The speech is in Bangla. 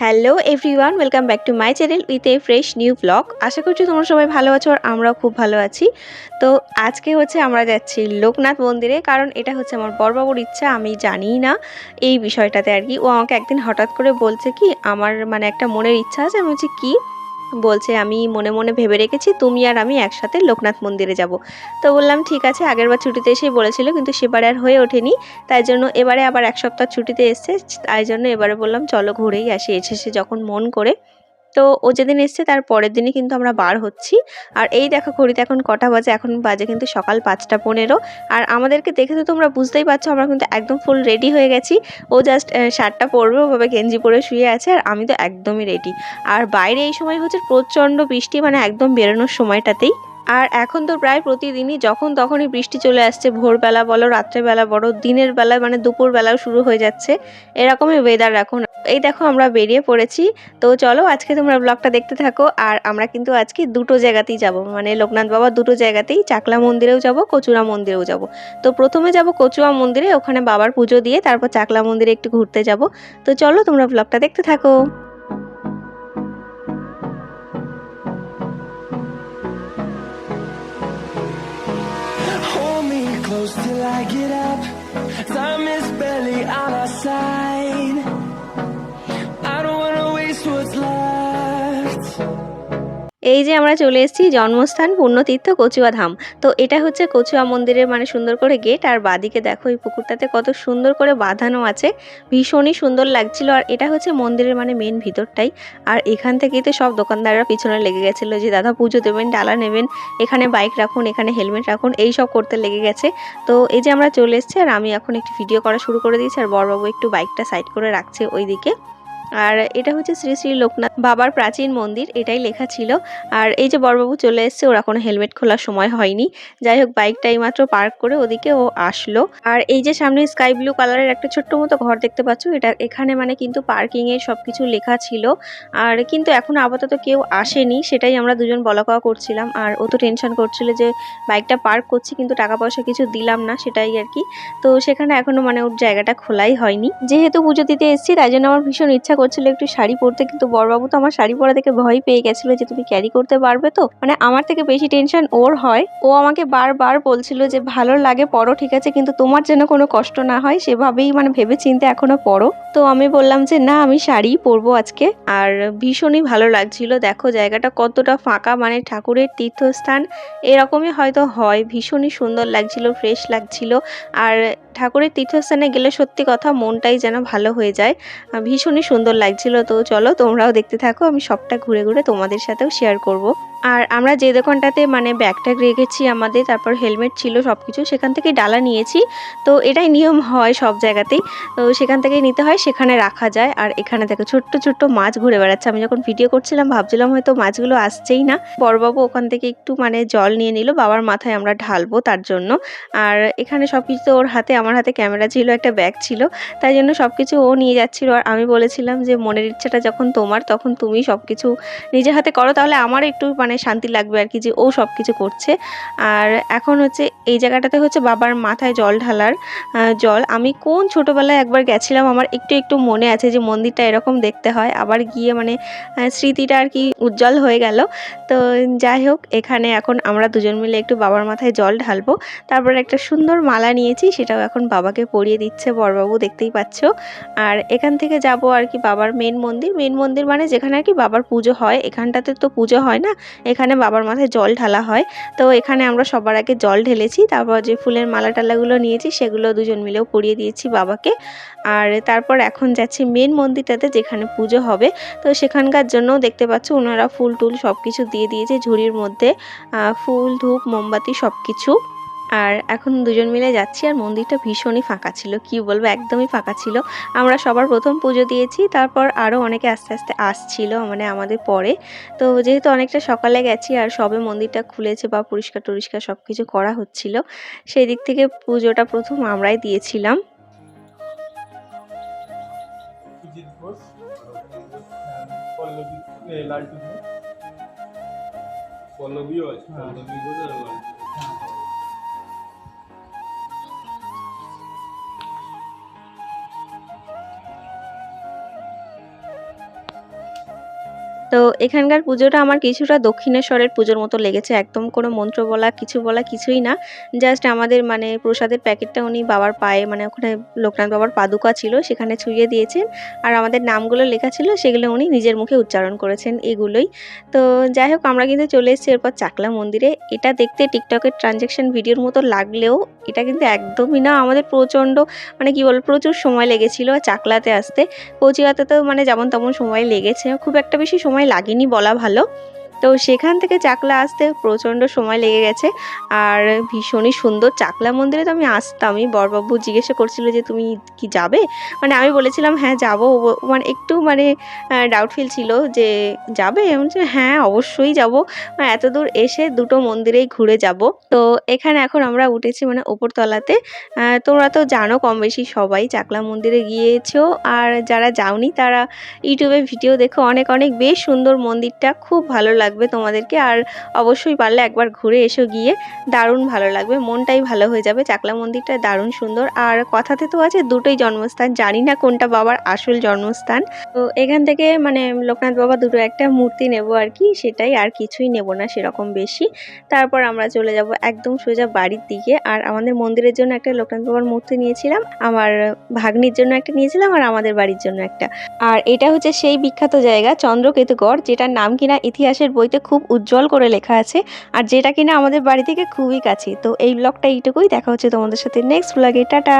Hello everyone welcome back to my channel with a fresh new blog আশা করছি তোমরা সবাই ভালো আছো আর আমরাও খুব ভালো আছি। তো আজকে হচ্ছে আমরা যাচ্ছি লোকনাথ মন্দিরে, কারণ এটা হচ্ছে আমার বড়বাবুর ইচ্ছা, আমি জানি না এই বিষয়টাতে আর কি। ও আমাকে একদিন হঠাৎ করে বলছে কি, আমার মানে একটা মনের ইচ্ছা আছে, আমি বলছি, কী? বলছে, আমি মনে মনে ভেবে রেখেছি তুমি আর আমি একসাথে লোকনাথ মন্দিরে যাব। তো বললাম, ঠিক আছে। আগের বার ছুটিতে এসেই বলেছিল, কিন্তু সেবারে আর হয়ে ওঠেনি। তাই জন্য এবারে আবার এক সপ্তাহ ছুটিতে এসছে, তাই জন্য এবারে বললাম, চলো ঘুরেই আসি। এসেছে যখন মন করে তো ও যেদিন এসছে তার পরের দিনই কিন্তু আমরা বার হচ্ছি। আর এই দেখো ঘড়িতে এখন কটা বাজে, এখন বাজে কিন্তু সকাল পাঁচটা পনেরো। আর আমাদেরকে দেখে তো তোমরা বুঝতেই পারছ, আমরা কিন্তু একদম ফুল রেডি হয়ে গেছি। ও জাস্ট শার্টটা পরবে, ওভাবে গেঞ্জি পরে শুয়ে আছে, আর আমি তো একদমই রেডি আর বাইরে এই সময় হচ্ছে প্রচণ্ড বৃষ্টি মানে একদম বেরোনোর সময়টাতেই। আর এখন তো প্রায় প্রতিদিনই, যখন তখনই বৃষ্টি চলে আসছে, ভোরবেলা বলো, রাত্রেবেলা বলো, দিনের বেলা মানে দুপুরবেলাও শুরু হয়ে যাচ্ছে। এরকমই ওয়েদার এখন। এই দেখো আমরা বেরিয়ে পড়েছি। তো চলো আজকে তোমরা ব্লগটা দেখতে থাকো। আর আমরা কিন্তু আজকে দুটো জায়গাতেই যাব। মানে লোকনাথ বাবা দুটো জায়গাতেই চাকলা মন্দিরেও যাব, কচুরা মন্দিরেও যাব। তো প্রথমে যাব কচুয়া মন্দিরে, ওখানে বাবার পুজো দিয়ে তারপর চাকলা মন্দিরে একটু ঘুরতে যাব। তো চলো তোমরা ব্লগটা দেখতে থাকো। Till I get up. Time is barely on our side. এই যে আমরা চলে এসেছি জন্মস্থান পুণ্যতীর্থ কচুয়া ধাম। তো এটা হচ্ছে কচুয়া মন্দিরের মানে সুন্দর করে গেট। আর বাদিকে দেখো এই পুকুরটাতে কত সুন্দর করে বাঁধানো আছে। ভীষণই সুন্দর লাগছিল। আর এটা হচ্ছে মন্দিরের মানে মেন ভিতরটাই। আর এখান থেকেই তো সব দোকানদাররা পিছনে লেগে গেছিল যে, দাদা, পুজো দেবেন, ডালা নেবেন, এখানে বাইক রাখুন, এখানে হেলমেট রাখুন এই সব করতে লেগে গেছে। তো এই যে আমরা চলে এসেছি, আর আমি এখন একটু ভিডিও করা শুরু করে দিয়েছি। আর বড়বাবু একটু বাইকটা সাইড করে রাখছে ওইদিকে। আর এটা হচ্ছে শ্রী শ্রী লোকনাথ বাবার প্রাচীন মন্দির, এটাই লেখা ছিল। আর এই যে বড়বাবু চলে এসছে, ওরা কোনো হেলমেট খোলার সময় হয়নি। যাই হোক বাইকটা মাত্র পার্ক করে ওদিকে ও আসলো। আর এই যে সামনে স্কাই ব্লু কালারের একটা ছোট্ট মতো ঘর দেখতে পাচ্ছ, এটা এখানে মানে কিন্তু পার্কিং এর সবকিছু লেখা ছিল। আর কিন্তু এখন আপাতত কেউ আসেনি, সেটাই আমরা দুজন বলা কওয়া করছিলাম। আর ও তো টেনশন করছিল যে বাইকটা পার্ক করছি, কিন্তু টাকা পয়সা কিছু দিলাম না, সেটাই আর কি। তো সেখানে এখনও মানে ওর জায়গাটা খোলাই হয়নি। যেহেতু পুজো দিতে এসেছি, তাই জন্য আমার ভীষণ ইচ্ছা করছিল একটু শাড়ি পরতে, কিন্তু বড়বাবু তো আমার শাড়ি পরা দেখে ভয় পেয়ে গেছিল যে তুমি ক্যারি করতে পারবে তো। মানে আমার থেকে বেশি টেনশন ওর হয়। ও আমাকে বারবার বলছিল যে, ভালো লাগে পরো ঠিক আছে, কিন্তু তোমার যেন কোনো কষ্ট না হয়, সেভাবেই মানে ভেবে চিন্তে এখনও পরো তো আমি বললাম যে, না, আমি শাড়িই পরবো আজকে। আর ভীষণই ভালো লাগছিল। দেখো, জায়গাটা কতটা ফাঁকা মানে ঠাকুরের তীর্থস্থান, এরকমই হয়তো হয়। ভীষণই সুন্দর লাগছিল ফ্রেশ লাগছিল। আর ঠাকুরের তীর্থস্থানে গেলে সত্যি কথা মনটাই যেন ভালো হয়ে যায়। ভীষণই সুন্দর লাগছিল। তো চলো তোমরাও দেখতে থাকো, আমি সবটা ঘুরে ঘুরে তোমাদের সাথেও শেয়ার করব। আর আমরা যে দোকানটাতে মানে ব্যাগ ট্যাগ রেখেছি আমাদের, তারপর হেলমেট ছিল সব কিছু সেখান থেকে ডালা নিয়েছি। তো এটাই নিয়ম হয় সব জায়গাতেই। তো সেখান থেকেই নিতে হয়, সেখানে রাখা যায়। আর এখানে দেখো ছোট্ট ছোট্ট মাছ ঘুরে বেড়াচ্ছে। আমি যখন ভিডিও করছিলাম, ভাবছিলাম হয়তো মাছগুলো আসছেই না। বড়বাবু ওখান থেকে একটু মানে জল নিয়ে নিল, বাবার মাথায় আমরা ঢালবো তার জন্য। আর এখানে সব কিছু ওর হাতে, আমার হাতে ক্যামেরা ছিল, একটা ব্যাগ ছিল। তাই জন্য সব কিছু ও নিয়ে যাচ্ছিল। আর আমি বলেছিলাম যে, মনের ইচ্ছাটা যখন তোমার, তখন তুমি সব কিছু নিজের হাতে করো। তাহলে আমার একটু মানে শান্তি লাগবে আর কি যে ও সব কিছু করছে। আর এখন হচ্ছে এই জায়গাটাতে হচ্ছে বাবার মাথায় জল ঢালার জল। আমি কোন ছোটোবেলায় একবার গেছিলাম আমার একটু একটু মনে আছে যে মন্দিরটা এরকম দেখতে হয়। আবার গিয়ে মানে স্মৃতিটা আর কি উজ্জ্বল হয়ে গেল। তো যাই হোক, এখানে এখন আমরা দুজন মিলে একটু বাবার মাথায় জল ঢালবো। তারপর একটা সুন্দর মালা নিয়েছি, সেটাও এখন বাবাকে পরিয়ে দিচ্ছে বড়বাবু দেখতেই পাচ্ছ। আর এখান থেকে যাব আর কি বাবার মেন মন্দির। মেন মন্দির মানে যেখানে আর কি বাবার পুজো হয়। এখানটাতে তো পুজো হয় না। এখানে বাবার মাথায় জল ঢালা হয়। তো এখানে আমরা সবার আগে জল ঢেলেছি, তারপর যে ফুলের মালা টালাগুলো নিয়েছি সেগুলো দুজন মিলেও পরিয়ে দিয়েছি বাবাকে। আর তারপর এখন যাচ্ছি মেন মন্দিরটাতে যেখানে পুজো হবে। তো সেখানকার জন্য দেখতে পাচ্ছ ওনারা ফুল টুল সব কিছু দিয়ে দিয়েছে ঝুড়ির মধ্যে। ফুল, ধূপ, মোমবাতি সব কিছু আর এখন দুজন মিলে যাচ্ছি আর মন্দিরটা ভীষণই ফাঁকা ছিল। কি বলব একদমই ফাঁকা ছিল। আমরা সবার প্রথম পুজো দিয়েছি তারপর আরও অনেকে আস্তে আস্তে আসছিল মানে আমাদের পরে। তো যেহেতু অনেকটা সকালে গেছি আর সবে মন্দিরটা খুলেছে বা পরিষ্কার টরিষ্কার সব কিছু করা হচ্ছিল সেই দিক থেকে পুজোটা প্রথম আমরাই দিয়েছিলাম। পল্লবী লালটু ঘোষ। পল্লবীও আছে। পল্লবী তো এখানকার পুজোটা আমার কিছুটা দক্ষিণেশ্বরের পুজোর মতো লেগেছে। একদম কোনো মন্ত্র বলা, কিছু বলা কিছুই না। জাস্ট আমাদের মানে প্রসাদের প্যাকেটটা উনি বাবার পায়ে মানে ওখানে লোকনাথ বাবার পাদুকা ছিল, সেখানে ছুঁয়ে দিয়েছেন। আর আমাদের নামগুলো লেখা ছিল, সেগুলো উনি নিজের মুখে উচ্চারণ করেছেন এগুলোই। তো যাই হোক, আমরা কিন্তু চলে এসেছি এরপর চাকলা মন্দিরে। এটা দেখতে টিকটকের ট্রানজ্যাকশন ভিডিওর মতো লাগলেও এটা কিন্তু একদমই না। আমাদের প্রচণ্ড মানে কি বলব, প্রচুর সময় লেগেছিল চাকলাতে আসতে। কচিকাতে তো মানে যেমন তেমন সময় লেগেছে। খুব একটা বেশি সময় লাগেনি বলা ভালো। তো সেখান থেকে চাকলা আসতে প্রচণ্ড সময় লেগে গেছে। আর ভীষণই সুন্দর চাকলা মন্দিরে তো আমি আসতামই। বরবাবু জিজ্ঞাসা করছিল যে তুমি কি যাবে? মানে আমি বলেছিলাম হ্যাঁ যাব। মানে একটু মানে ডাউটফিল ছিল যে যাবে? বলছি, হ্যাঁ অবশ্যই যাব। এত দূর এসে দুটো মন্দিরেই ঘুরে যাব। তো এখানে এখন আমরা উঠেছি মানে ওপরতলাতে। তোমরা তো জানো কম বেশি সবাই চাকলা মন্দিরে গিয়েছো। আর যারা যাওনি তারা ইউটিউবে ভিডিও দেখো অনেক অনেক বেশ সুন্দর মন্দিরটা। খুব ভালো লাগবে তোমাদেরকে। আর অবশ্যই পারলে একবার ঘুরে এসো গিয়ে। দারুণ ভালো লাগবে, মনটাই ভালো হয়ে যাবে। চাকলা মন্দিরটা দারুণ সুন্দর। আর কথাতে তো আছে, দুটোই জন্মস্থান। জানি না কোনটা বাবার আসল জন্মস্থান। তো এখান থেকে মানে লোকনাথ বাবা দুটো একটা মূর্তি নেব আর কি, সেটাই আর কিছুই নেব না সেরকম বেশি। তারপর আমরা চলে যাব একদম সোজা বাড়ির দিকে। আর আমাদের মন্দিরের জন্য একটা লোকনাথ বাবার মূর্তি নিয়েছিলাম। আমার ভাগ্নির জন্য একটা নিয়েছিলাম আর আমাদের বাড়ির জন্য একটা। আর এটা হচ্ছে সেই বিখ্যাত জায়গা, চন্দ্রকেতুগড়, যেটার নাম কিনা ইতিহাসের বইতে খুব উজ্জ্বল করে লেখা আছে। আর যেটা কিনা আমাদের বাড়ি থেকে খুবই কাছে। তো এই ব্লগটা এইটুকুই। দেখা হচ্ছে তোমাদের সাথে নেক্সট ব্লগে টাটা!